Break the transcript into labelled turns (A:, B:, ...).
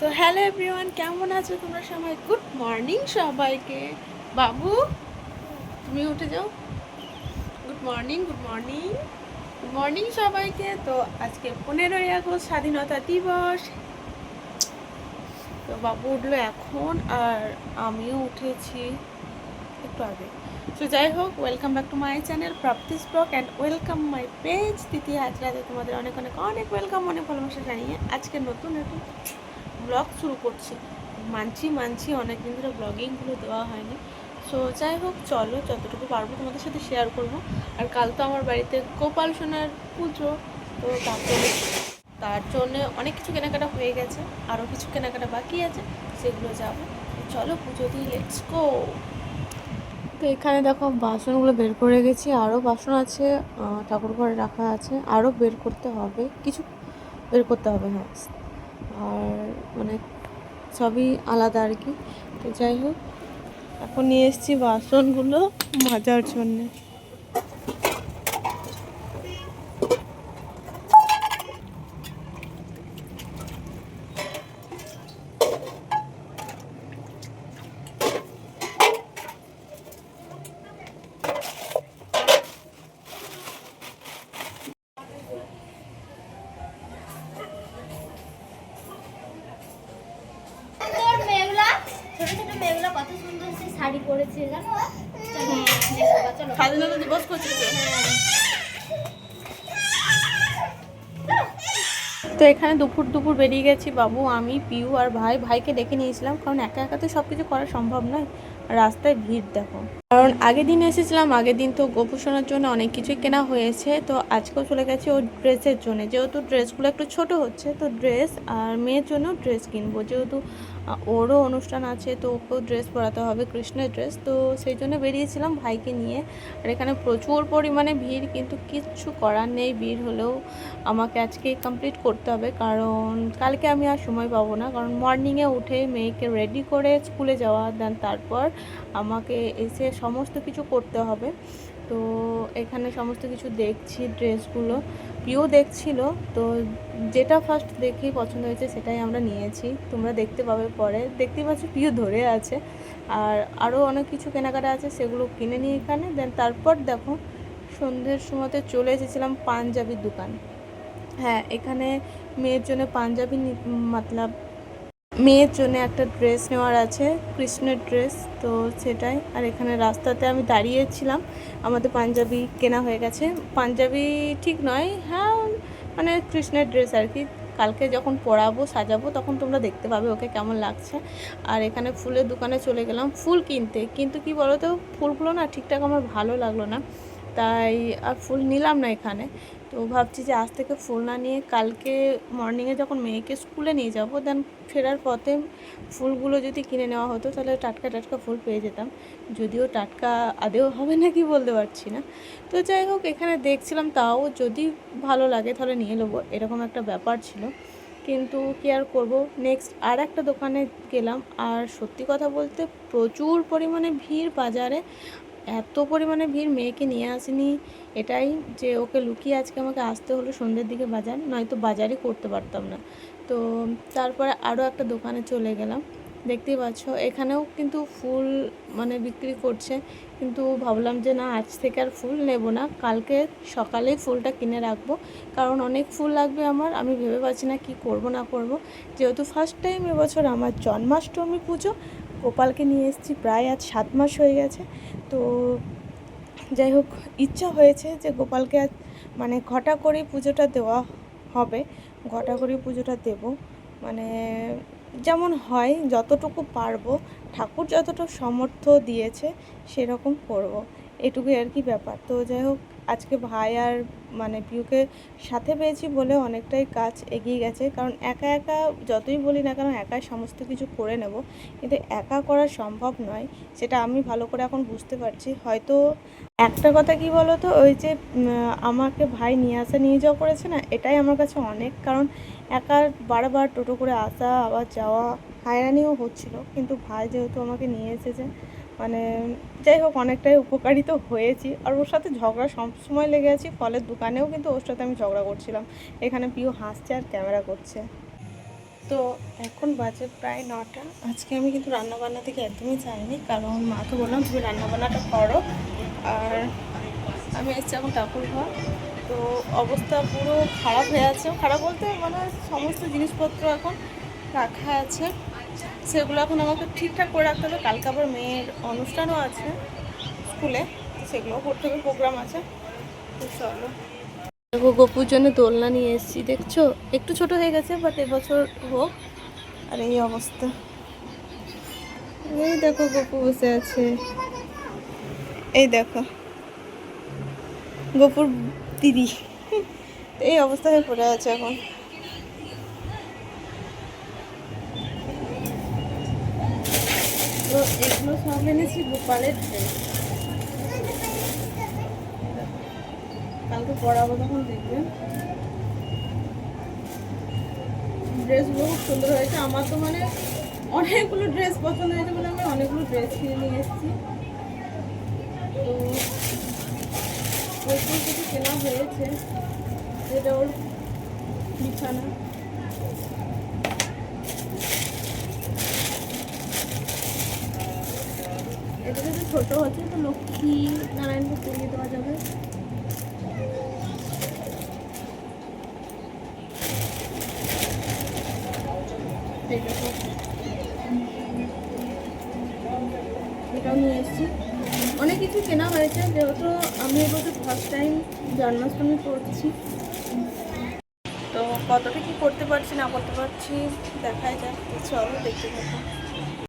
A: তো hello everyone, কেমন আছো তোমরা সবাই? গুড মর্নিং সবাইকে। বাবু, তুমি উঠে যাও। Good morning good morning. Good morning সবাইকে। তো আজকে পনেরোই আগস্ট, স্বাধীনতা দিবস। তো বাবু উঠল এখন, আর আমিও উঠেছি একটু আগে। তো যাই হোক welcome back to my channel Prapti's blog and welcome my page Tithi হাজরাতে তোমাদের অনেক অনেক অনেক ওয়েলকাম অনেক ভালোবাসা জানিয়ে আজকে নতুন একটু ব্লগ শুরু করছি। মানছি মানছি অনেক দিন ধরে ব্লগিংগুলো দেওয়া হয়নি। সো যাই হোক, চলো, যতটুকু পারব তোমাদের সাথে শেয়ার করব। আর কাল তো আমার বাড়িতে গোপাল সোনার পুজো, তো তার জন্য তার জন্য অনেক কিছু কেনাকাটা হয়ে গেছে আরও কিছু কেনাকাটা বাকি আছে, সেগুলো যাব। চলো, পুজো দিই লেটস গো তো এখানে দেখো বাসনগুলো বের করে গেছি আরও বাসন আছে ঠাকুর ঘরে রাখা আছে আরও বের করতে হবে, কিছু বের করতে হবে হ্যাঁ। আর মানে সবই আলাদা আর কি। তো যাই হোক, এখন নিয়ে এসেছি বাসনগুলো মাজার জন্যে
B: তোর মেঘলা ছোট ছোট মেঘলা কত সুন্দর সে শাড়ি পরেছে জানো? চলো দেখো চলো
A: স্বাধীনতা দিবস করছি তো। তো এখানে দুপুর দুপুর বেরিয়ে গেছি বাবু আমি পিউ আর ভাই। ভাইকে ডেকে নিয়েছিলাম কারণ একা একা তো সব কিছু করা সম্ভব নয়। আর রাস্তায় ভিড় দেখো। কারণ আগের দিন এসেছিলাম আগের দিন তো গোপুষণার জন্য অনেক কিছুই কেনা হয়েছে। তো আজকেও চলে গেছি ওর ড্রেসের জন্য। যেহেতু ড্রেসগুলো একটু ছোট হচ্ছে তো ড্রেস আর মেয়ের জন্য ড্রেস কিনবো। যেহেতু ওরও অনুষ্ঠান আছে, তো ওকেও ড্রেস পরাতে হবে, কৃষ্ণের ড্রেস তো সেই জন্য বেরিয়েছিলাম ভাইকে নিয়ে। আর এখানে প্রচুর পরিমাণে ভিড়, কিন্তু কিচ্ছু করার নেই, ভিড় হলেও আমাকে আজকে কমপ্লিট করতে হবে। কারণ কালকে আমি আর সময় পাবো না, কারণ মর্নিংয়ে উঠে মেয়েকে রেডি করে স্কুলে যাওয়া দেন তারপর আমাকে এসে সমস্ত কিছু করতে হবে। তো এখানে সমস্ত কিছু দেখছি, ড্রেসগুলো। প্রিয় দেখছিল, তো যেটা ফার্স্ট দেখেই পছন্দ হয়েছে সেটাই আমরা নিয়েছি। তোমরা দেখতে পাবে পরে। দেখতেই পাচ্ছ প্রিয় ধরে আছে। আর আরও অনেক কিছু কেনাকাটা আছে, সেগুলো কিনে নিই এখানে। দেন তারপর দেখো, সন্ধ্যের সময়তে চলে এসেছিলাম পাঞ্জাবির দোকান। হ্যাঁ এখানে মেয়ের জন্য পাঞ্জাবি মতলব মেয়ের জন্য একটা ড্রেস নেওয়ার আছে, কৃষ্ণের ড্রেস, তো সেটাই। আর এখানে রাস্তাতে আমি দাঁড়িয়েছিলাম, আমাদের পাঞ্জাবি কেনা হয়ে গেছে। পাঞ্জাবি ঠিক নয় হ্যাঁ মানে কৃষ্ণের ড্রেস আর কি। কালকে যখন পরাবো, সাজাবো, তখন তোমরা দেখতে পাবে ওকে কেমন লাগছে। আর এখানে ফুলের দোকানে চলে গেলাম ফুল কিনতে। কিন্তু কি বলো তো ফুলগুলো না ঠিকঠাক আমার ভালো লাগল না। তাই আর ফুল নিলাম না এখানে। তো ভাবছি যে আজ থেকে ফুল না নিয়ে কালকে মর্নিংয়ে যখন মেয়েকে স্কুলে নিয়ে যাব দেন ফেরার পথে ফুলগুলো যদি কিনে নেওয়া হতো, তাহলে টাটকা টাটকা ফুল পেয়ে যেতাম। যদিও টাটকা আদেও হবে নাকি বলতে পারছি না। তো যাই হোক, এখানে দেখছিলাম তাও যদি ভালো লাগে তাহলে নিয়ে নেব, এরকম একটা ব্যাপার ছিল। কিন্তু কি আর করব? নেক্সট আর একটা দোকানে গেলাম, আর সত্যি কথা বলতে প্রচুর পরিমাণে ভিড় বাজারে। এত পরিমাণে ভিড় মেয়েকে নিয়ে আসিনি, এটাই যে ওকে লুকিয়ে আজকে আমাকে আসতে হলো সন্ধ্যের দিকে বাজার, নয়তো বাজারই করতে পারতাম না। তো তারপরে আরও একটা দোকানে চলে গেলাম। দেখতেই পাচ্ছ, এখানেও কিন্তু ফুল মানে বিক্রি করছে, কিন্তু ভাবলাম যে না, আজ থেকে আর ফুল নেব না, কালকে সকালেই ফুলটা কিনে রাখব। কারণ অনেক ফুল লাগবে আমার, আমি ভেবে পাচ্ছি না কি করব না করব। যেহেতু ফার্স্ট টাইম এবছর আমার জন্মাষ্টমী পুজো গোপালকে নিয়ে এসেছি, প্রায় আজ সাত মাস হয়ে গেছে। তো যাই হোক, ইচ্ছা হয়েছে যে গোপালকে আজ মানে ঘটা করে পুজোটা দেওয়া হবে, ঘটা করে পুজোটা দেব। মানে যেমন হয়, যতটুকু পারব, ঠাকুর যতটুকু সামর্থ্য দিয়েছে, সেরকম করব। এটুকুই আর কি ব্যাপার। তো যাই হোক আজকে ভাই আর মানে পিউকে সাথে পেয়েছি বলে অনেকটাই কাজ এগিয়ে গেছে। কারণ একা একা যতই বলি না কেন, একাই সমস্ত কিছু করে নেব। কিন্তু একা করা সম্ভব নয়, সেটা আমি ভালো করে এখন বুঝতে পারছি। হয়তো একটা কথা কি বলো তো ওই যে আমাকে ভাই নিয়ে আসা, নিয়ে যাওয়া করেছে না, এটাই আমার কাছে অনেক। কারণ একা বারবার টোটো করে আসা, আবার যাওয়া, হায়রানিও হচ্ছিল। কিন্তু ভাই যেহেতু আমাকে নিয়ে এসেছে মানে যাই হোক, অনেকটাই উপকারিত হয়েছি। আর ওর সাথে ঝগড়া সবসময় লেগে আছি ফলের দোকানেও কিন্তু ওর সাথে আমি ঝগড়া করছিলাম। এখানে পিউ হাসছে আর ক্যামেরা করছে। তো এখন বাজে প্রায় নটা। আজকে আমি কিন্তু রান্নাবান্না থেকে একদমই চাইনি, কারণ মাকে বললাম তুমি রান্নাবান্নাটা করো। আর আমি এসেছি এখন ঠাকুর ঘর। তো অবস্থা পুরো খারাপ হয়ে আছে। খারাপ বলতে মানে সমস্ত জিনিসপত্র এখন রাখা আছে। সেগুলো এখন আমাকে ঠিকঠাক করে রাখতে হবে। কালকে আবার মেয়ের অনুষ্ঠানও আছে স্কুলে সেগুলো করতে হবে প্রোগ্রাম আছে। চলো। দেখো গপুর জন্য দোলনা নিয়ে এসেছি, দেখছ? একটু ছোট হয়ে গেছে বাট এবছর হোক। আর এই অবস্থা। এই দেখো গপু বসে আছে। এই দেখো। গপুর দিদি। এই অবস্থা হয়ে পড়ে আছে এখন তো এগুলো সব এনেছি গোপালের ড্রেস কালকে পরাবো তখন দেখবেন। ড্রেসগুলো খুব সুন্দর হয়েছে। আমার তো মানে অনেকগুলো ড্রেস পছন্দ হয়েছে বলে আমি অনেকগুলো ড্রেস কিনে নিয়ে এসেছি। তো প্রচুর কিছু কেনা হয়েছে। যেটা ওর বিছানা এটা যদি ছোট হচ্ছে, তো লক্ষ্মী নারায়ণকে পরিয়ে দেওয়া যাবে। এটাও নিয়ে এসেছি। অনেক কিছু কেনা হয়েছে, যেহেতু আমি এবছর ফার্স্ট টাইম জন্মাষ্টমী করছি। তো কতটা কি করতে পারছি, না করতে পারছি, দেখাই যাক, চলো দেখতে থাকো।